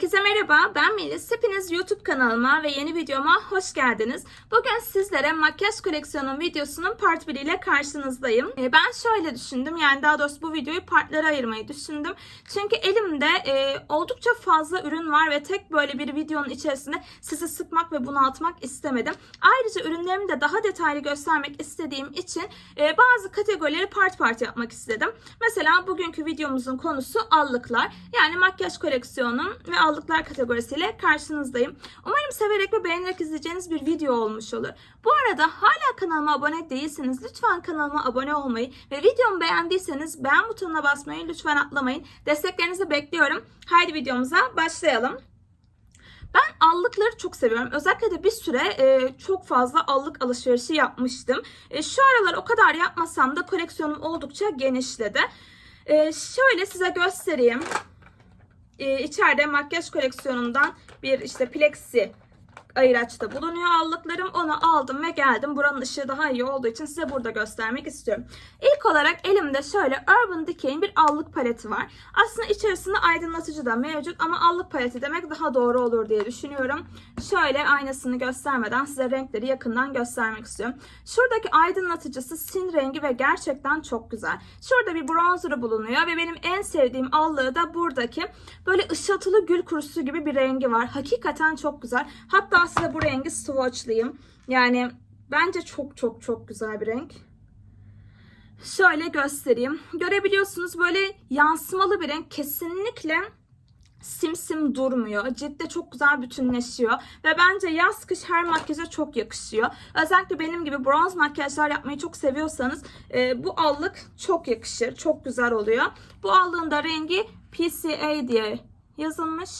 Herkese merhaba, ben Melis. Hepiniz YouTube kanalıma ve yeni videoma hoş geldiniz. Bugün sizlere makyaj koleksiyonum videosunun part 1 ile karşınızdayım. Ee, Ben şöyle düşündüm, yani daha doğrusu bu videoyu partlara ayırmayı düşündüm. Çünkü elimde e, oldukça fazla ürün var ve tek böyle bir videonun içerisinde sizi sıkmak ve bunaltmak istemedim. Ayrıca ürünlerimi de daha detaylı göstermek istediğim için e, bazı kategorileri part part yapmak istedim. Mesela bugünkü videomuzun konusu allıklar. Yani makyaj koleksiyonum ve allıklar kategorisiyle karşınızdayım. Umarım severek ve beğenerek izleyeceğiniz bir video olmuş olur. Bu arada hala kanalıma abone değilseniz lütfen kanalıma abone olmayı ve videomu beğendiyseniz beğen butonuna basmayı lütfen atlamayın. Desteklerinizi bekliyorum. Haydi videomuza başlayalım. Ben allıkları çok seviyorum. Özellikle de bir süre e, çok fazla allık alışverişi yapmıştım. E, şu aralar o kadar yapmasam da koleksiyonum oldukça genişledi. E, şöyle size göstereyim. E, içeride makyaj koleksiyonundan bir işte plexi ayıraçta bulunuyor allıklarım. Onu aldım ve geldim. Buranın ışığı daha iyi olduğu için size burada göstermek istiyorum. İlk olarak elimde şöyle Urban Decay'in bir allık paleti var. Aslında içerisinde aydınlatıcı da mevcut ama allık paleti demek daha doğru olur diye düşünüyorum. Şöyle aynasını göstermeden size renkleri yakından göstermek istiyorum. Şuradaki aydınlatıcısı sin rengi ve gerçekten çok güzel. Şurada bir bronzerı bulunuyor ve benim en sevdiğim allığı da buradaki böyle ışıltılı gül kurusu gibi bir rengi var. Hakikaten çok güzel. Hatta size bu rengi swatchlayayım. Yani bence çok çok çok güzel bir renk. Şöyle göstereyim. Görebiliyorsunuz böyle yansımalı bir renk. Kesinlikle simsim durmuyor. Ciltte çok güzel bütünleşiyor. Ve bence yaz kış her makyaja çok yakışıyor. Özellikle benim gibi bronz makyajlar yapmayı çok seviyorsanız e, bu allık çok yakışır. Çok güzel oluyor. Bu allığın da rengi PCA diye yazılmış.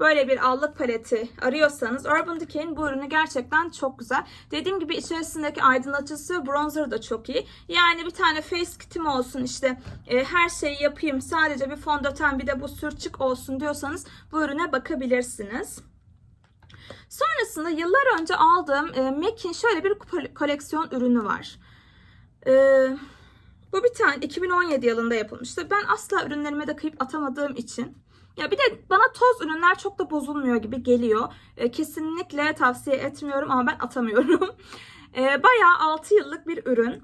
Böyle bir allık paleti arıyorsanız Urban Decay'in bu ürünü gerçekten çok güzel. Dediğim gibi içerisindeki aydınlatıcısı ve bronzer da çok iyi. Yani bir tane face kitim olsun işte e, her şeyi yapayım sadece bir fondöten bir de bu sürçük olsun diyorsanız bu ürüne bakabilirsiniz. Sonrasında yıllar önce aldığım e, MAC'in şöyle bir kole- koleksiyon ürünü var. E, bu bir tane 2017 yılında yapılmıştı. Ben asla ürünlerime de kıyıp atamadığım için ya bir de bana toz ürünler çok da bozulmuyor gibi geliyor. E, kesinlikle tavsiye etmiyorum ama ben atamıyorum. e, bayağı 6 yıllık bir ürün.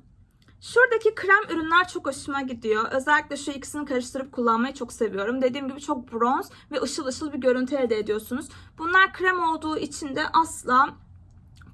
Şuradaki krem ürünler çok hoşuma gidiyor. Özellikle şu ikisini karıştırıp kullanmayı çok seviyorum. Dediğim gibi çok bronz ve ışıl ışıl bir görüntü elde ediyorsunuz. Bunlar krem olduğu için de asla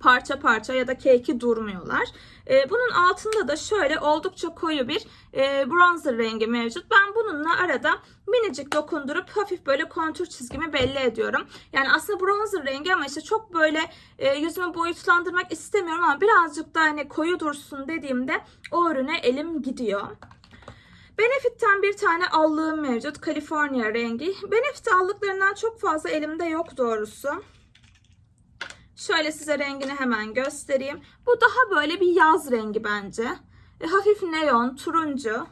parça parça ya da keki durmuyorlar. Ee, bunun altında da şöyle oldukça koyu bir e, bronzer rengi mevcut. Ben bununla arada minicik dokundurup hafif böyle kontür çizgimi belli ediyorum. Yani aslında bronzer rengi ama işte çok böyle e, yüzümü boyutlandırmak istemiyorum ama birazcık da hani koyu dursun dediğimde o ürüne elim gidiyor. Benefit'ten bir tane allığım mevcut. California rengi. Benefit allıklarından çok fazla elimde yok doğrusu. Şöyle size rengini hemen göstereyim. Bu daha böyle bir yaz rengi bence. E, hafif neon, turuncu.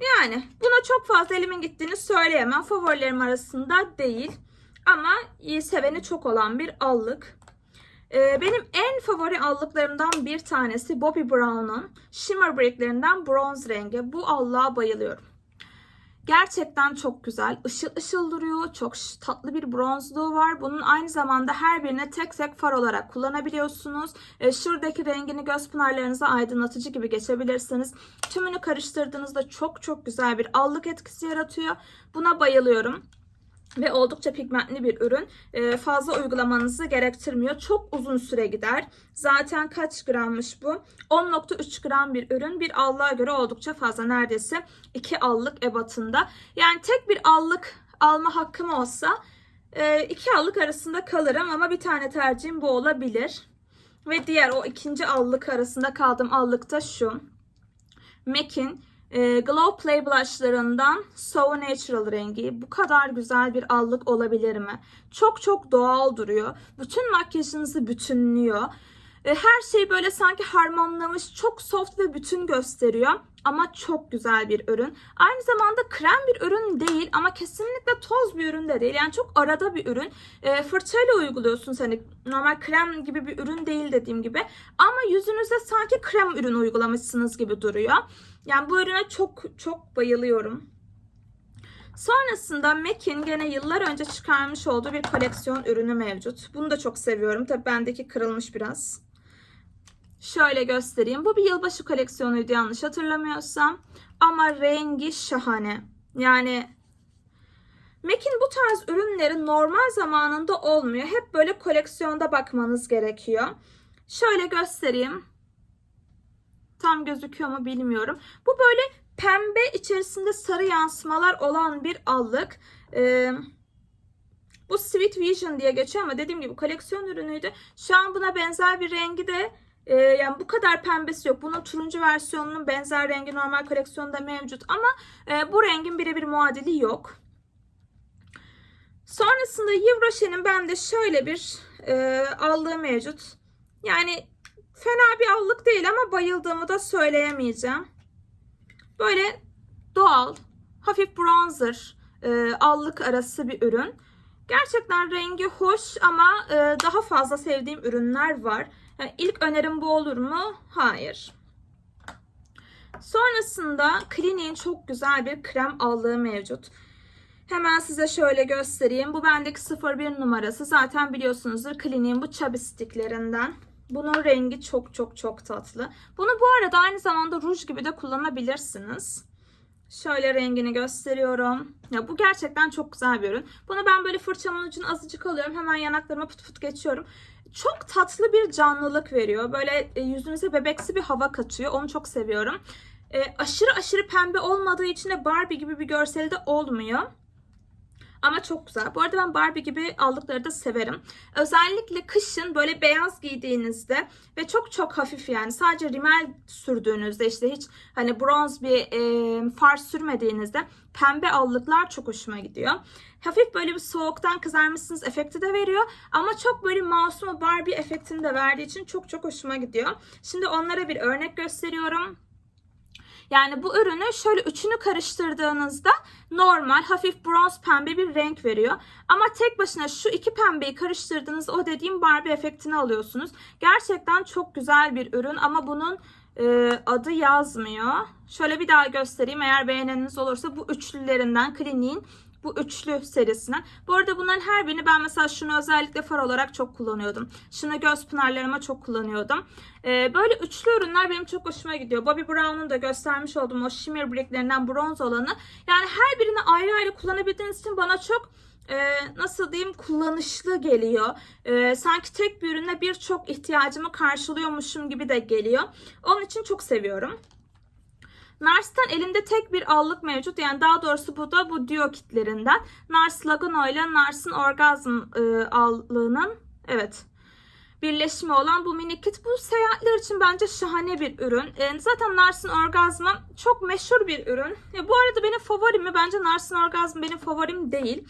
Yani buna çok fazla elimin gittiğini söyleyemem. Favorilerim arasında değil. Ama iyi seveni çok olan bir allık. E, benim en favori allıklarımdan bir tanesi Bobbi Brown'un Shimmer Break'lerinden bronz rengi. Bu allığa bayılıyorum. Gerçekten çok güzel. Işıl ışıl duruyor. Çok tatlı bir bronzluğu var. Bunun aynı zamanda her birine tek tek far olarak kullanabiliyorsunuz. E, şuradaki rengini göz pınarlarınıza aydınlatıcı gibi geçebilirsiniz. Tümünü karıştırdığınızda çok çok güzel bir allık etkisi yaratıyor. Buna bayılıyorum ve oldukça pigmentli bir ürün. Ee, fazla uygulamanızı gerektirmiyor. Çok uzun süre gider. Zaten kaç grammış bu? 10.3 gram bir ürün. Bir allığa göre oldukça fazla. Neredeyse 2 allık ebatında. Yani tek bir allık alma hakkım olsa e, iki allık arasında kalırım ama bir tane tercihim bu olabilir. Ve diğer o ikinci allık arasında kaldığım allık da şu. MAC'in e, Glow Play blushlarından So Natural rengi. Bu kadar güzel bir allık olabilir mi? Çok çok doğal duruyor. Bütün makyajınızı bütünlüyor. E, her şey böyle sanki harmanlamış, çok soft ve bütün gösteriyor. Ama çok güzel bir ürün. Aynı zamanda krem bir ürün değil ama kesinlikle toz bir ürün de değil. Yani çok arada bir ürün. E, fırçayla uyguluyorsunuz hani normal krem gibi bir ürün değil dediğim gibi. Ama yüzünüze sanki krem ürün uygulamışsınız gibi duruyor. Yani bu ürüne çok çok bayılıyorum. Sonrasında MAC'in gene yıllar önce çıkarmış olduğu bir koleksiyon ürünü mevcut. Bunu da çok seviyorum. Tabii bendeki kırılmış biraz. Şöyle göstereyim. Bu bir yılbaşı koleksiyonuydu yanlış hatırlamıyorsam. Ama rengi şahane. Yani MAC'in bu tarz ürünleri normal zamanında olmuyor. Hep böyle koleksiyonda bakmanız gerekiyor. Şöyle göstereyim. Tam gözüküyor mu bilmiyorum. Bu böyle pembe içerisinde sarı yansımalar olan bir allık. Ee, bu Sweet Vision diye geçiyor ama dediğim gibi koleksiyon ürünüydü. Şu an buna benzer bir rengi de e, yani bu kadar pembesi yok. Bunun turuncu versiyonunun benzer rengi normal koleksiyonda mevcut ama e, bu rengin birebir muadili yok. Sonrasında Yves Rocher'in bende şöyle bir e, allığı mevcut. Yani fena bir allık değil ama bayıldığımı da söyleyemeyeceğim. Böyle doğal, hafif bronzer e, allık arası bir ürün. Gerçekten rengi hoş ama e, daha fazla sevdiğim ürünler var. Yani ilk önerim bu olur mu? Hayır. Sonrasında Clinique'in çok güzel bir krem allığı mevcut. Hemen size şöyle göstereyim. Bu bendeki 01 numarası. Zaten biliyorsunuzdur Clinique'in bu chubby sticklerinden. Bunun rengi çok çok çok tatlı. Bunu bu arada aynı zamanda ruj gibi de kullanabilirsiniz. Şöyle rengini gösteriyorum. Ya bu gerçekten çok güzel bir ürün. Bunu ben böyle fırçamın ucunu azıcık alıyorum. Hemen yanaklarıma pıt pıt geçiyorum. Çok tatlı bir canlılık veriyor. Böyle e, yüzünüze bebeksi bir hava katıyor. Onu çok seviyorum. E, aşırı aşırı pembe olmadığı için de Barbie gibi bir görseli de olmuyor. Ama çok güzel. Bu arada ben Barbie gibi aldıkları da severim. Özellikle kışın böyle beyaz giydiğinizde ve çok çok hafif yani sadece rimel sürdüğünüzde işte hiç hani bronz bir e, far sürmediğinizde pembe allıklar çok hoşuma gidiyor. Hafif böyle bir soğuktan kızarmışsınız efekti de veriyor ama çok böyle masum Barbie efektini de verdiği için çok çok hoşuma gidiyor. Şimdi onlara bir örnek gösteriyorum. Yani bu ürünü şöyle üçünü karıştırdığınızda normal hafif bronz pembe bir renk veriyor. Ama tek başına şu iki pembeyi karıştırdığınız o dediğim Barbie efektini alıyorsunuz. Gerçekten çok güzel bir ürün ama bunun e, adı yazmıyor. Şöyle bir daha göstereyim eğer beğeneniz olursa bu üçlülerinden Clinique'in bu üçlü serisinden. Bu arada bunların her birini ben mesela şunu özellikle far olarak çok kullanıyordum. Şunu göz pınarlarıma çok kullanıyordum. Ee, böyle üçlü ürünler benim çok hoşuma gidiyor. Bobbi Brown'un da göstermiş olduğum o shimmer bricklerinden bronz olanı. Yani her birini ayrı ayrı kullanabildiğiniz için bana çok e, nasıl diyeyim kullanışlı geliyor. E, sanki tek bir ürüne birçok ihtiyacımı karşılıyormuşum gibi de geliyor. Onun için çok seviyorum. Nars'tan elimde tek bir allık mevcut. Yani daha doğrusu bu da bu Dio kitlerinden. Nars Laguna ile Nars'ın Orgazm e, allığının evet birleşimi olan bu mini kit. Bu seyahatler için bence şahane bir ürün. E, zaten Nars'ın Orgazm'ı çok meşhur bir ürün. E, bu arada benim favorim mi? Bence Nars'ın Orgazm benim favorim değil.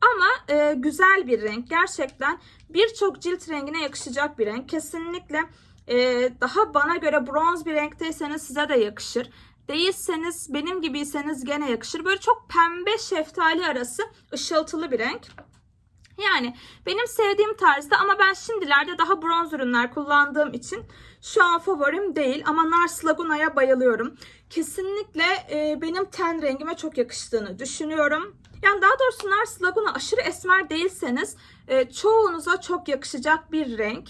Ama e, güzel bir renk. Gerçekten birçok cilt rengine yakışacak bir renk. Kesinlikle e, daha bana göre bronz bir renkteyseniz size de yakışır. Değilseniz benim gibiyseniz gene yakışır. Böyle çok pembe şeftali arası ışıltılı bir renk. Yani benim sevdiğim tarzda ama ben şimdilerde daha bronz ürünler kullandığım için şu an favorim değil ama Nars Laguna'ya bayılıyorum. Kesinlikle e, benim ten rengime çok yakıştığını düşünüyorum. Yani daha doğrusu Nars Laguna aşırı esmer değilseniz e, çoğunuza çok yakışacak bir renk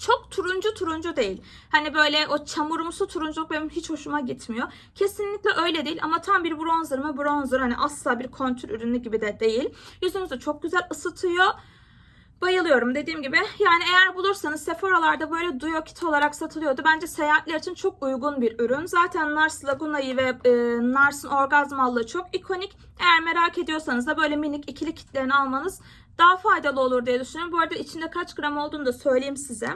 çok turuncu turuncu değil. Hani böyle o çamurumsu turunculuk benim hiç hoşuma gitmiyor. Kesinlikle öyle değil ama tam bir bronzer mı bronzer hani asla bir kontür ürünü gibi de değil. Yüzünüzü çok güzel ısıtıyor. Bayılıyorum dediğim gibi. Yani eğer bulursanız Sephora'larda böyle duo kit olarak satılıyordu. Bence seyahatler için çok uygun bir ürün. Zaten Nars Laguna'yı ve e, Nars'ın orgazm allığı çok ikonik. Eğer merak ediyorsanız da böyle minik ikili kitlerini almanız daha faydalı olur diye düşünüyorum. Bu arada içinde kaç gram olduğunu da söyleyeyim size.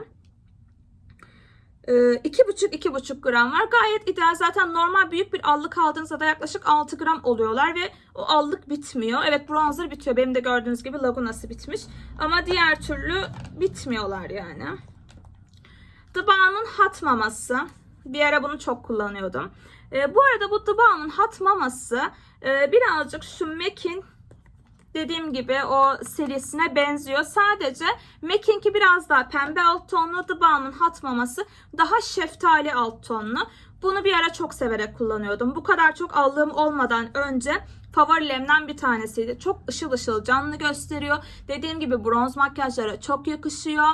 2,5-2,5 gram var. Gayet ideal. Zaten normal büyük bir allık aldığınızda da yaklaşık 6 gram oluyorlar ve o allık bitmiyor. Evet bronzer bitiyor. Benim de gördüğünüz gibi Laguna'sı bitmiş. Ama diğer türlü bitmiyorlar yani. The Balm'ın hat maması. Bir ara bunu çok kullanıyordum. Ee, bu arada bu The Balm'ın hat maması e, birazcık şu MAC'in dediğim gibi o serisine benziyor. Sadece MAC'inki biraz daha pembe alt tonlu. The Balm'ın hat maması daha şeftali alt tonlu. Bunu bir ara çok severek kullanıyordum. Bu kadar çok aldığım olmadan önce favorilerimden bir tanesiydi. Çok ışıl ışıl canlı gösteriyor. Dediğim gibi bronz makyajlara çok yakışıyor.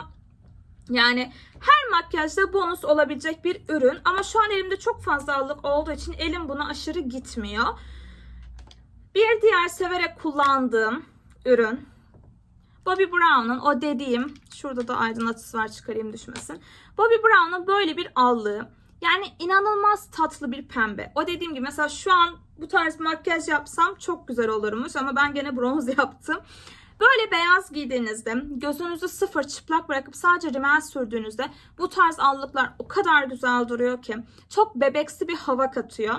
Yani her makyajda bonus olabilecek bir ürün. Ama şu an elimde çok fazla allık olduğu için elim buna aşırı gitmiyor. Bir diğer severek kullandığım ürün Bobbi Brown'un o dediğim şurada da aydınlatıcısı var çıkarayım düşmesin. Bobbi Brown'un böyle bir allığı. Yani inanılmaz tatlı bir pembe. O dediğim gibi mesela şu an bu tarz makyaj yapsam çok güzel olurmuş ama ben gene bronz yaptım. Böyle beyaz giydiğinizde gözünüzü sıfır çıplak bırakıp sadece rimel sürdüğünüzde bu tarz allıklar o kadar güzel duruyor ki çok bebeksi bir hava katıyor.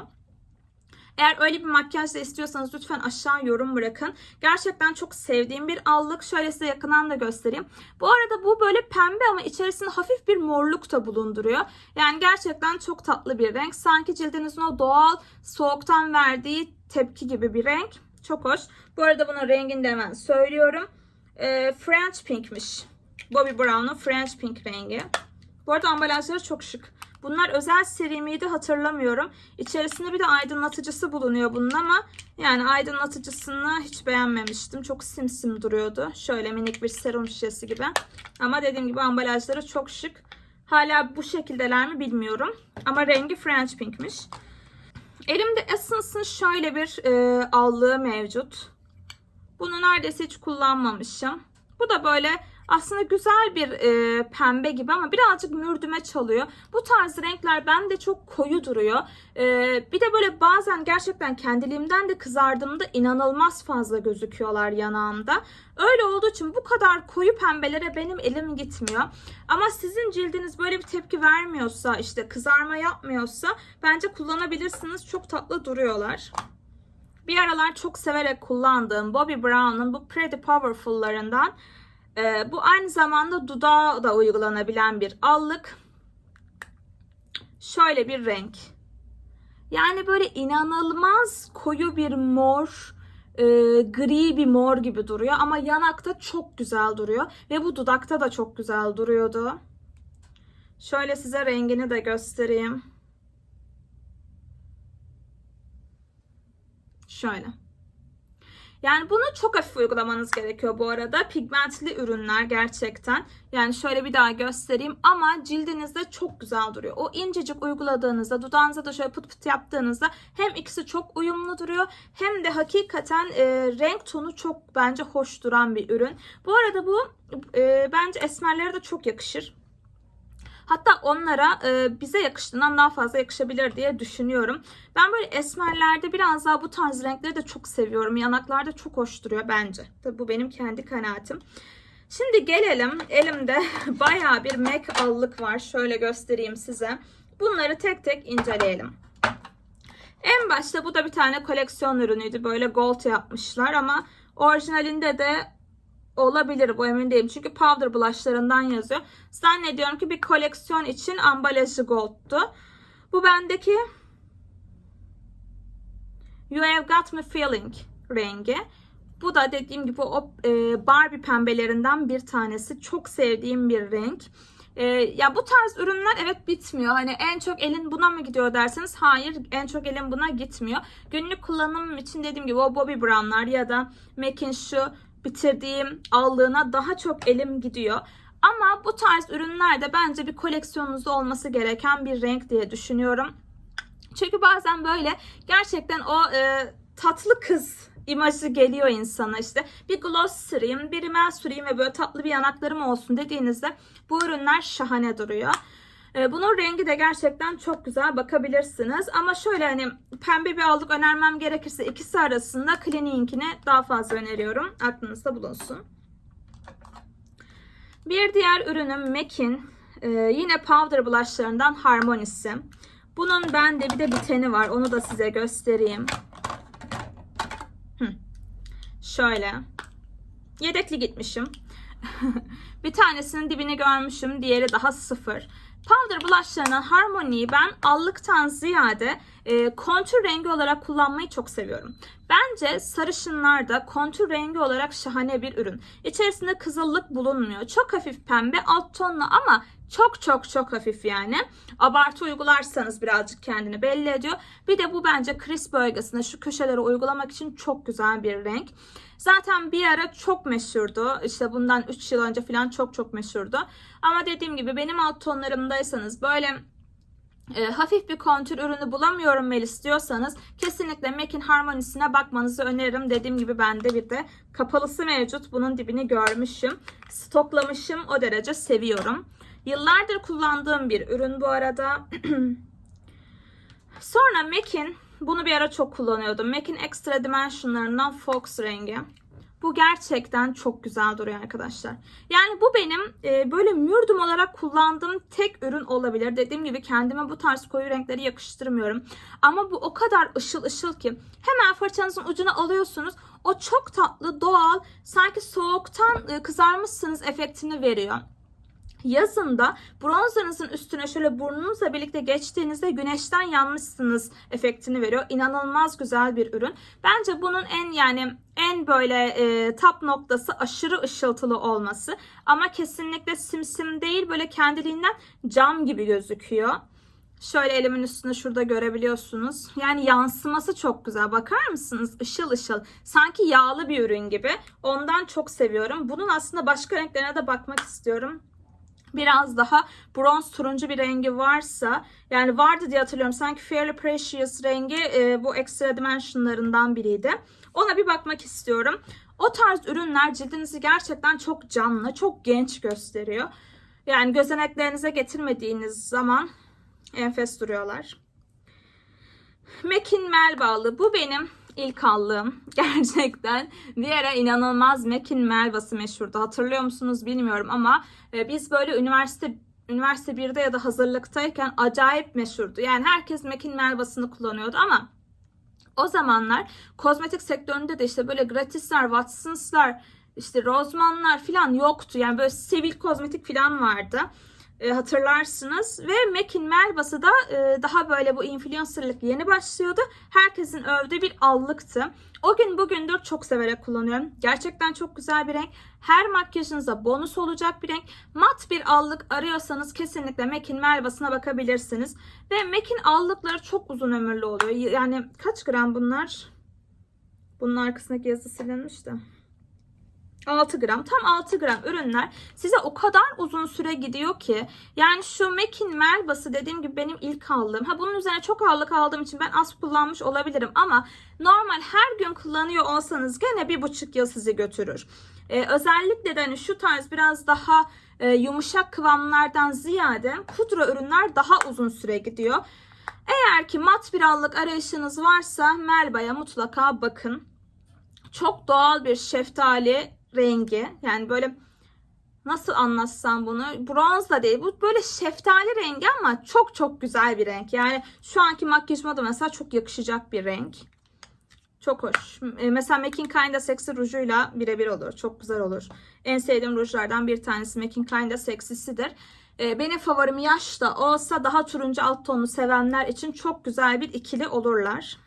Eğer öyle bir makyaj da istiyorsanız lütfen aşağı yorum bırakın. Gerçekten çok sevdiğim bir allık. Şöyle size yakından da göstereyim. Bu arada bu böyle pembe ama içerisinde hafif bir morluk da bulunduruyor. Yani gerçekten çok tatlı bir renk. Sanki cildinizin o doğal soğuktan verdiği tepki gibi bir renk. Çok hoş. Bu arada bunun rengini de hemen söylüyorum. Ee, French Pink'miş. Bobbi Brown'un French Pink rengi. Bu arada ambalajları çok şık. Bunlar özel seri miydi hatırlamıyorum. İçerisinde bir de aydınlatıcısı bulunuyor bunun ama yani aydınlatıcısını hiç beğenmemiştim. Çok simsim duruyordu. Şöyle minik bir serum şişesi gibi. Ama dediğim gibi ambalajları çok şık. Hala bu şekildeler mi bilmiyorum. Ama rengi French Pink'miş. Elimde Essence'ın şöyle bir e, allığı mevcut. Bunu neredeyse hiç kullanmamışım. Bu da böyle aslında güzel bir e, pembe gibi ama birazcık mürdüme çalıyor. Bu tarz renkler bende çok koyu duruyor. E, bir de böyle bazen gerçekten kendiliğimden de kızardığımda inanılmaz fazla gözüküyorlar yanağımda. Öyle olduğu için bu kadar koyu pembelere benim elim gitmiyor. Ama sizin cildiniz böyle bir tepki vermiyorsa işte kızarma yapmıyorsa bence kullanabilirsiniz. Çok tatlı duruyorlar. Bir aralar çok severek kullandığım Bobbi Brown'un bu Pretty Powerful'larından ee, bu aynı zamanda dudağa da uygulanabilen bir allık. Şöyle bir renk. Yani böyle inanılmaz koyu bir mor, e, gri bir mor gibi duruyor. Ama yanakta çok güzel duruyor. Ve bu dudakta da çok güzel duruyordu. Şöyle size rengini de göstereyim. Şöyle. Yani bunu çok hafif uygulamanız gerekiyor bu arada. Pigmentli ürünler gerçekten. Yani şöyle bir daha göstereyim ama cildinizde çok güzel duruyor. O incecik uyguladığınızda dudağınıza da şöyle pıt pıt yaptığınızda hem ikisi çok uyumlu duruyor hem de hakikaten e, renk tonu çok bence hoş duran bir ürün. Bu arada bu e, bence esmerlere de çok yakışır. Hatta onlara e, bize yakıştığından daha fazla yakışabilir diye düşünüyorum. Ben böyle esmerlerde biraz daha bu tarz renkleri de çok seviyorum. Yanaklarda çok hoş duruyor bence. Tabii bu benim kendi kanaatim. Şimdi gelelim. Elimde bayağı bir MAC allık var. Şöyle göstereyim size. Bunları tek tek inceleyelim. En başta bu da bir tane koleksiyon ürünüydü. Böyle gold yapmışlar ama orijinalinde de olabilir bu emin değilim. Çünkü powder blushlarından yazıyor. Zannediyorum ki bir koleksiyon için ambalajı gold'tu. Bu bendeki You Have Got Me Feeling rengi. Bu da dediğim gibi o e, Barbie pembelerinden bir tanesi. Çok sevdiğim bir renk. E, ya bu tarz ürünler evet bitmiyor. Hani en çok elin buna mı gidiyor derseniz hayır en çok elin buna gitmiyor. Günlük kullanım için dediğim gibi o Bobbi Brown'lar ya da MAC'in şu bitirdiğim allığına daha çok elim gidiyor. Ama bu tarz ürünlerde bence bir koleksiyonunuzda olması gereken bir renk diye düşünüyorum. Çünkü bazen böyle gerçekten o e, tatlı kız imajı geliyor insana işte bir gloss süreyim, bir rimel süreyim ve böyle tatlı bir yanaklarım olsun dediğinizde bu ürünler şahane duruyor. E, bunun rengi de gerçekten çok güzel bakabilirsiniz. Ama şöyle hani pembe bir aldık önermem gerekirse ikisi arasında Clinique'ini daha fazla öneriyorum. Aklınızda bulunsun. Bir diğer ürünüm MAC'in e, yine powder blushlarından Harmonisi. Bunun bende bir de biteni var. Onu da size göstereyim. Şöyle. Yedekli gitmişim. bir tanesinin dibini görmüşüm. Diğeri daha sıfır. Powder blushlarının harmoniyi ben allıktan ziyade e, kontür rengi olarak kullanmayı çok seviyorum. Bence sarışınlarda kontür rengi olarak şahane bir ürün. İçerisinde kızıllık bulunmuyor. Çok hafif pembe alt tonlu ama çok çok çok hafif yani. Abartı uygularsanız birazcık kendini belli ediyor. Bir de bu bence kriz bölgesinde şu köşelere uygulamak için çok güzel bir renk. Zaten bir ara çok meşhurdu. İşte bundan 3 yıl önce falan çok çok meşhurdu. Ama dediğim gibi benim alt tonlarımdaysanız böyle e, hafif bir kontür ürünü bulamıyorum Melis diyorsanız kesinlikle MAC'in harmonisine bakmanızı öneririm. Dediğim gibi bende bir de kapalısı mevcut. Bunun dibini görmüşüm. Stoklamışım. O derece seviyorum. Yıllardır kullandığım bir ürün bu arada. Sonra MAC'in bunu bir ara çok kullanıyordum. MAC'in Extra Dimension'larından Fox rengi. Bu gerçekten çok güzel duruyor arkadaşlar. Yani bu benim e, böyle mürdüm olarak kullandığım tek ürün olabilir. Dediğim gibi kendime bu tarz koyu renkleri yakıştırmıyorum. Ama bu o kadar ışıl ışıl ki hemen fırçanızın ucuna alıyorsunuz. O çok tatlı, doğal, sanki soğuktan e, kızarmışsınız efektini veriyor. Yazında bronzerınızın üstüne şöyle burnunuzla birlikte geçtiğinizde güneşten yanmışsınız efektini veriyor. İnanılmaz güzel bir ürün. Bence bunun en yani en böyle e, tap noktası aşırı ışıltılı olması. Ama kesinlikle simsim değil böyle kendiliğinden cam gibi gözüküyor. Şöyle elimin üstünde şurada görebiliyorsunuz. Yani yansıması çok güzel. Bakar mısınız? Işıl ışıl. Sanki yağlı bir ürün gibi. Ondan çok seviyorum. Bunun aslında başka renklerine de bakmak istiyorum biraz daha bronz turuncu bir rengi varsa yani vardı diye hatırlıyorum sanki Fairly Precious rengi e, bu Extra Dimension'larından biriydi. Ona bir bakmak istiyorum. O tarz ürünler cildinizi gerçekten çok canlı, çok genç gösteriyor. Yani gözeneklerinize getirmediğiniz zaman enfes duruyorlar. Mekin Melbalı. Bu benim ilk allığım. Gerçekten bir inanılmaz Mekin Melbası meşhurdu. Hatırlıyor musunuz bilmiyorum ama e, biz böyle üniversite üniversite 1'de ya da hazırlıktayken acayip meşhurdu. Yani herkes Mekin Melbası'nı kullanıyordu ama o zamanlar kozmetik sektöründe de işte böyle gratisler, Watsons'lar, işte Roseman'lar falan yoktu. Yani böyle sivil kozmetik falan vardı e, hatırlarsınız. Ve Mac'in Melbas'ı da e, daha böyle bu influencerlık yeni başlıyordu. Herkesin övdüğü bir allıktı. O gün bugündür çok severek kullanıyorum. Gerçekten çok güzel bir renk. Her makyajınıza bonus olacak bir renk. Mat bir allık arıyorsanız kesinlikle Mac'in Melbas'ına bakabilirsiniz. Ve Mac'in allıkları çok uzun ömürlü oluyor. Yani kaç gram bunlar? Bunun arkasındaki yazı silinmiş de. 6 gram. Tam 6 gram ürünler size o kadar uzun süre gidiyor ki yani şu Mac'in Melbas'ı dediğim gibi benim ilk aldığım. Ha bunun üzerine çok ağırlık aldığım için ben az kullanmış olabilirim ama normal her gün kullanıyor olsanız gene bir buçuk yıl sizi götürür. Ee, özellikle de hani şu tarz biraz daha e, yumuşak kıvamlardan ziyade pudra ürünler daha uzun süre gidiyor. Eğer ki mat bir allık arayışınız varsa Melba'ya mutlaka bakın. Çok doğal bir şeftali rengi. Yani böyle nasıl anlatsam bunu? Bronz da değil. Bu böyle şeftali rengi ama çok çok güzel bir renk. Yani şu anki makyajıma da mesela çok yakışacak bir renk. Çok hoş. E, mesela Making Kinda Sexy rujuyla birebir olur. Çok güzel olur. En sevdiğim rujlardan bir tanesi Making Kinda Sexy'sidir. E, benim favorim yaş da olsa daha turuncu alt tonlu sevenler için çok güzel bir ikili olurlar.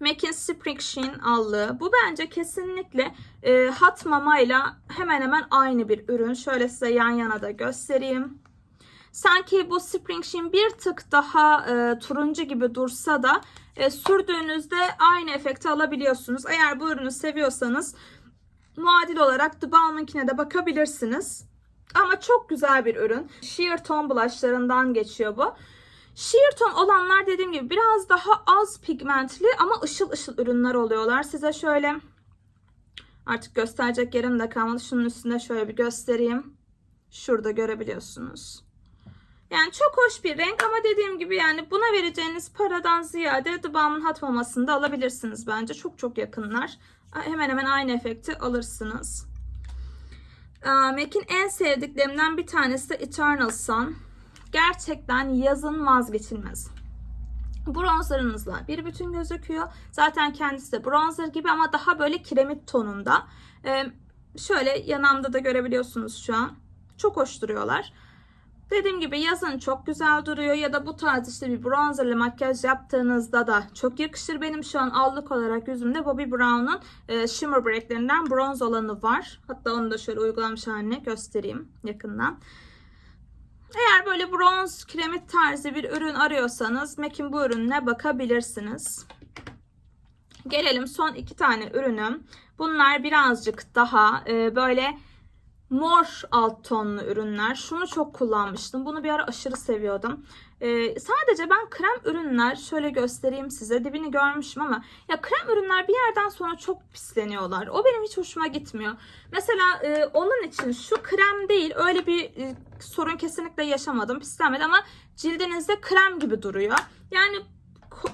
MAC'in Spring Sheen allığı. Bu bence kesinlikle e, Hat Mama ile hemen hemen aynı bir ürün. Şöyle size yan yana da göstereyim. Sanki bu Spring Sheen bir tık daha e, turuncu gibi dursa da e, sürdüğünüzde aynı efekti alabiliyorsunuz. Eğer bu ürünü seviyorsanız muadil olarak The Balm'ınkine de bakabilirsiniz. Ama çok güzel bir ürün. Sheer Tone blushlarından geçiyor bu. Sheer tone olanlar dediğim gibi biraz daha az pigmentli ama ışıl ışıl ürünler oluyorlar. Size şöyle artık gösterecek yerim de kalmadı. Şunun üstünde şöyle bir göstereyim. Şurada görebiliyorsunuz. Yani çok hoş bir renk ama dediğim gibi yani buna vereceğiniz paradan ziyade The Balm'ın hat mamasını da alabilirsiniz bence. Çok çok yakınlar. Hemen hemen aynı efekti alırsınız. MAC'in en sevdiklerimden bir tanesi de Eternal Sun gerçekten yazın vazgeçilmez. Bronzerınızla bir bütün gözüküyor. Zaten kendisi de bronzer gibi ama daha böyle kiremit tonunda. Ee, Şöyle yanamda da görebiliyorsunuz şu an. Çok hoş duruyorlar. Dediğim gibi yazın çok güzel duruyor ya da bu tarz işte bir bronzerlı makyaj yaptığınızda da çok yakışır. Benim şu an allık olarak yüzümde Bobbi Brown'un e, Shimmer Break'lerinden bronz olanı var. Hatta onu da şöyle uygulanmış haline göstereyim yakından. Eğer böyle bronz kremit tarzı bir ürün arıyorsanız MAC'in bu ürününe bakabilirsiniz. Gelelim son iki tane ürünüm. Bunlar birazcık daha e, böyle mor alt tonlu ürünler. Şunu çok kullanmıştım. Bunu bir ara aşırı seviyordum. Ee, sadece ben krem ürünler şöyle göstereyim size. Dibini görmüşüm ama ya krem ürünler bir yerden sonra çok pisleniyorlar. O benim hiç hoşuma gitmiyor. Mesela e, onun için şu krem değil. Öyle bir e, sorun kesinlikle yaşamadım. Pislenmedi ama cildinizde krem gibi duruyor. Yani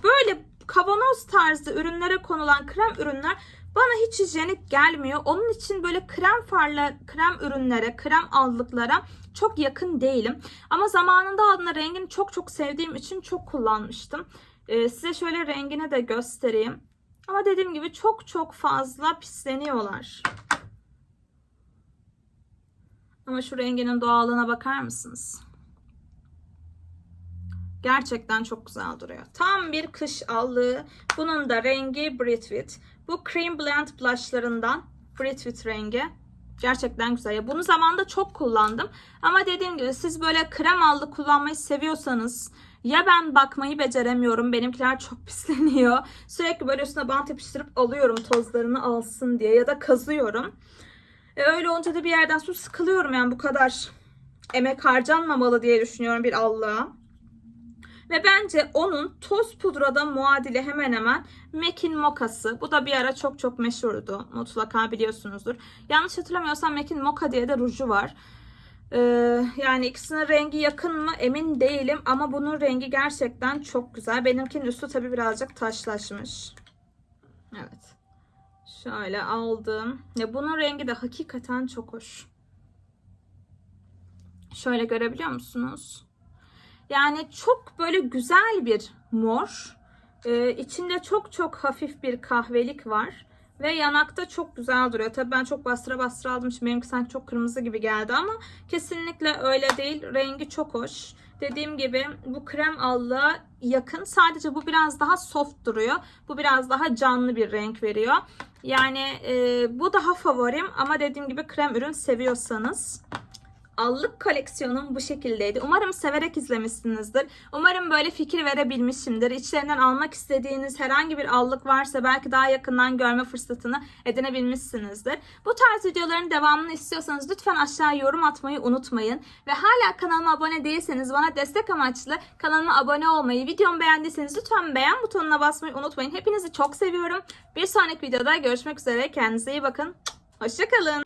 böyle kavanoz tarzı ürünlere konulan krem ürünler bana hiç hijyenik gelmiyor. Onun için böyle krem farla, krem ürünlere, krem allıklara çok yakın değilim. Ama zamanında adına rengini çok çok sevdiğim için çok kullanmıştım. Ee, size şöyle rengini de göstereyim. Ama dediğim gibi çok çok fazla pisleniyorlar. Ama şu renginin doğallığına bakar mısınız? Gerçekten çok güzel duruyor. Tam bir kış allığı. Bunun da rengi Britwit. Bu Cream Blend blushlarından Britwit rengi. Gerçekten güzel. Ya bunu zamanda çok kullandım. Ama dediğim gibi siz böyle krem allı kullanmayı seviyorsanız ya ben bakmayı beceremiyorum. Benimkiler çok pisleniyor. Sürekli böyle üstüne bant yapıştırıp alıyorum tozlarını alsın diye ya da kazıyorum. E öyle olunca da bir yerden sonra sıkılıyorum yani bu kadar emek harcanmamalı diye düşünüyorum bir allığa. Ve bence onun toz pudrada muadili hemen hemen MAC'in Mocha'sı. Bu da bir ara çok çok meşhurdu. Mutlaka biliyorsunuzdur. Yanlış hatırlamıyorsam MAC'in Mocha diye de ruju var. Ee, yani ikisinin rengi yakın mı emin değilim. Ama bunun rengi gerçekten çok güzel. Benimkinin üstü tabi birazcık taşlaşmış. Evet. Şöyle aldım. Ya bunun rengi de hakikaten çok hoş. Şöyle görebiliyor musunuz? Yani çok böyle güzel bir mor. Ee, içinde çok çok hafif bir kahvelik var. Ve yanakta çok güzel duruyor. Tabii ben çok bastıra bastıra aldım. Şimdi benimki sanki çok kırmızı gibi geldi ama kesinlikle öyle değil. Rengi çok hoş. Dediğim gibi bu krem allığa yakın. Sadece bu biraz daha soft duruyor. Bu biraz daha canlı bir renk veriyor. Yani e, bu daha favorim ama dediğim gibi krem ürün seviyorsanız allık koleksiyonum bu şekildeydi. Umarım severek izlemişsinizdir. Umarım böyle fikir verebilmişimdir. İçlerinden almak istediğiniz herhangi bir allık varsa belki daha yakından görme fırsatını edinebilmişsinizdir. Bu tarz videoların devamını istiyorsanız lütfen aşağı yorum atmayı unutmayın. Ve hala kanalıma abone değilseniz bana destek amaçlı kanalıma abone olmayı, videomu beğendiyseniz lütfen beğen butonuna basmayı unutmayın. Hepinizi çok seviyorum. Bir sonraki videoda görüşmek üzere. Kendinize iyi bakın. Hoşçakalın.